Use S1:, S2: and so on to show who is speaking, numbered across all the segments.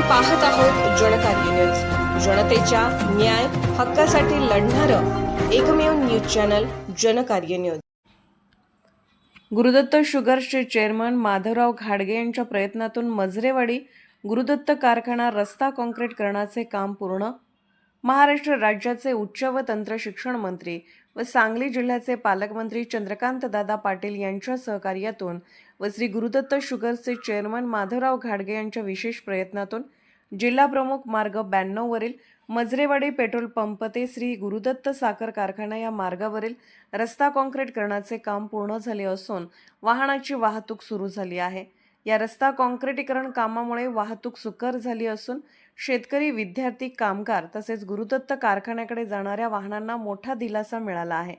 S1: पाहत आहोत जनकार्य न्यूज. जनतेच्या न्याय हक्कासाठी लढणारं एकमेव news channel Janakarya news. Gurudatt शुगर्सचे chairman Madhavrao घाडगे यांच्या प्रयत्नातून मजरेवाडी गुरुदत्त कारखाना रस्ता काँक्रीटकरणाचे काम पूर्ण महाराष्ट्र राज्याचे उच्च व तंत्र शिक्षण मंत्री व सांगली जिल्ह्याचे पालकमंत्री चंद्रकांत दादा पाटील यांच्या सहकार्यातून व श्री गुरुदत्त शुगर्सचे चेअरमन माधवराव घाडगे यांच्या विशेष प्रयत्नातून जिल्हा प्रमुख मार्ग ब्याण्णववरील मजरेवाडी पेट्रोल पंप ते श्री गुरुदत्त साखर कारखाना या मार्गावरील रस्ता काँक्रीटकरणाचे काम पूर्ण झाले असून वाहनाची वाहतूक सुरू झाली आहे. या रस्ता काँक्रीटीकरण कामामुळे वाहतूक सुकर झाली असून शेतकरी विद्यार्थी कामगार तसेच गुरुदत्त कारखान्याकडे जाणाऱ्या वाहनांना मोठा दिलासा मिळाला आहे.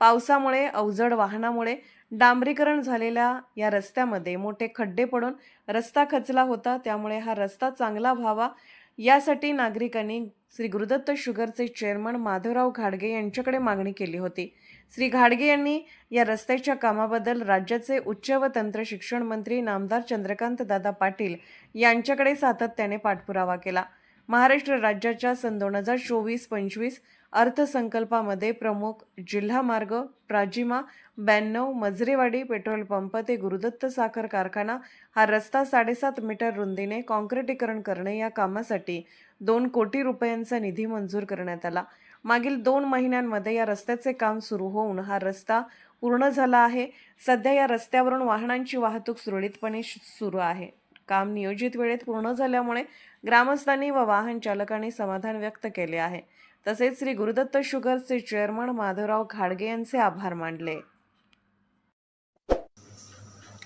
S1: पावसामुळे अवजड वाहनामुळे डांबरीकरण झालेल्या या रस्त्यामध्ये मोठे खड्डे पडून रस्ता खचला होता. त्यामुळे हा रस्ता चांगला व्हावा यासाठी नागरिकांनी श्री गुरुदत्त शुगरचे चेअरमन माधवराव घाडगे यांच्याकडे मागणी केली होती. श्री घाडगे यांनी या रस्त्याच्या कामाबद्दल राज्याचे उच्च व तंत्र शिक्षण मंत्री नामदार चंद्रकांत दादा पाटील यांच्याकडे सातत्याने पाठपुरावा केला. महाराष्ट्र राज्याच्या सन दोन हजार चोवीस पंचवीस अर्थसंकल्पामध्ये प्रमुख जिल्हा मार्ग प्राजिमा ब्याण्णव मजरेवाडी पेट्रोल पंप ते गुरुदत्त साखर कारखाना हा रस्ता साडेसात मीटर रुंदीने काँक्रिटीकरण करणे या कामासाठी दोन कोटी रुपयांचा निधी मंजूर करण्यात आला. मागील दोन महिन्यांमध्ये या रस्त्याचे काम सुरू होऊन हा रस्ता पूर्ण झाला आहे. सध्या या रस्त्यावरून वाहनांची वाहतूक सुरळीतपणे सुरू आहे. काम नियोजित वेळेत पूर्ण झाल्यामुळे ग्रामस्थांनी व वाहन चालकांनी समाधान व्यक्त केले आहे. तसेच श्री गुरुदत्त शुगर्सचे चेअरमन माधवराव घाडगे यांचे आभार मानले.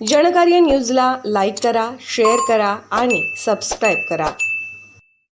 S1: जनकार्य न्यूजला लाईक करा शेअर करा आणि सबस्क्राईब करा.